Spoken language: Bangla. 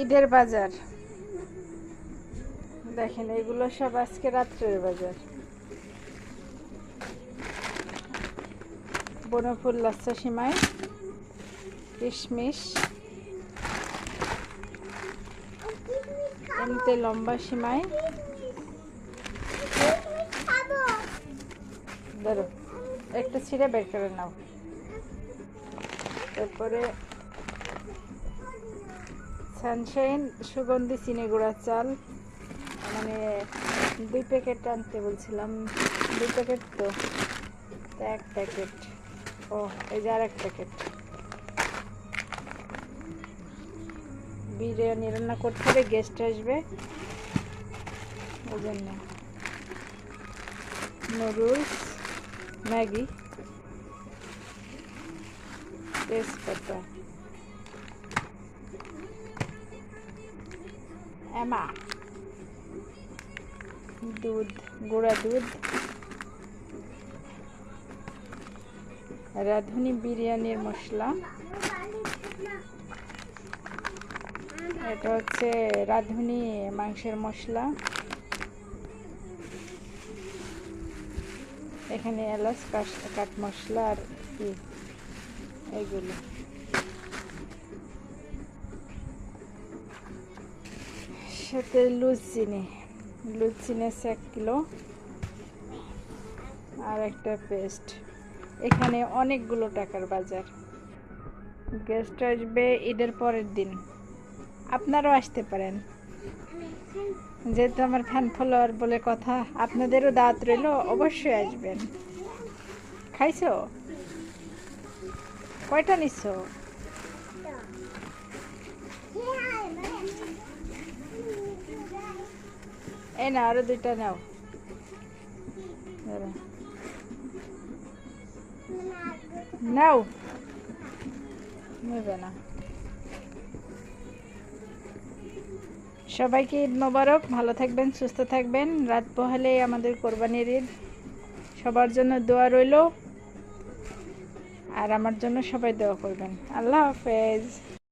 ঈদের বাজার। দেখেন, এগুলো সব আজকে রাত্রের বাজার। বনফুল লাচ্চা সিমাই, কিশমিশ, এমনিতে লম্বা সিমাই। ধরো, একটা ছিঁড়ে বের করে নাও। তারপরে সানশাইন সুগন্ধি চিনি গুঁড়া চাল। মানে দুই প্যাকেট আনতে বলছিলাম। দুই প্যাকেট তো? এক প্যাকেট। ও, এই যে আর এক প্যাকেট। বিরিয়ানি রান্না করতে হবে গেস্ট আসবে। ওই জন্য। নুডলস, ম্যাগি, তেজপাতা। এমা দুধ গুঁড়া দুধ. রাঁধুনি বিরিয়ানির মশলা। এটা হচ্ছে রাঁধুনি মাংসের মশলা। এখানে এলাচ কাঠ মশলা আর কি এইগুলো সাথে লুজ চিনি লুজ চিনি আছে এক কিলো। আর একটা পেস্ট। এখানে অনেকগুলো টাকার বাজার। গেস্ট আসবে ঈদের পরের দিন। আপনারাও আসতে পারেন। যেহেতু আমার ফ্যান ফলোয়ার বলে কথা, আপনাদেরও দাঁত রইল, অবশ্যই আসবেন। খাইছো? কয়টা নিচ্ছ না আরও দুইটা নাও। নাও। নেবে না। সবাইকে ঈদ মোবারক, ভালো থাকবেন, সুস্থ থাকবেন। রাত পোহালে আমাদের কোরবানির ঈদ। সবার জন্য দোয়া রইল। আর আমার জন্য সবাই দোয়া করবেন। আল্লাহ হাফেজ।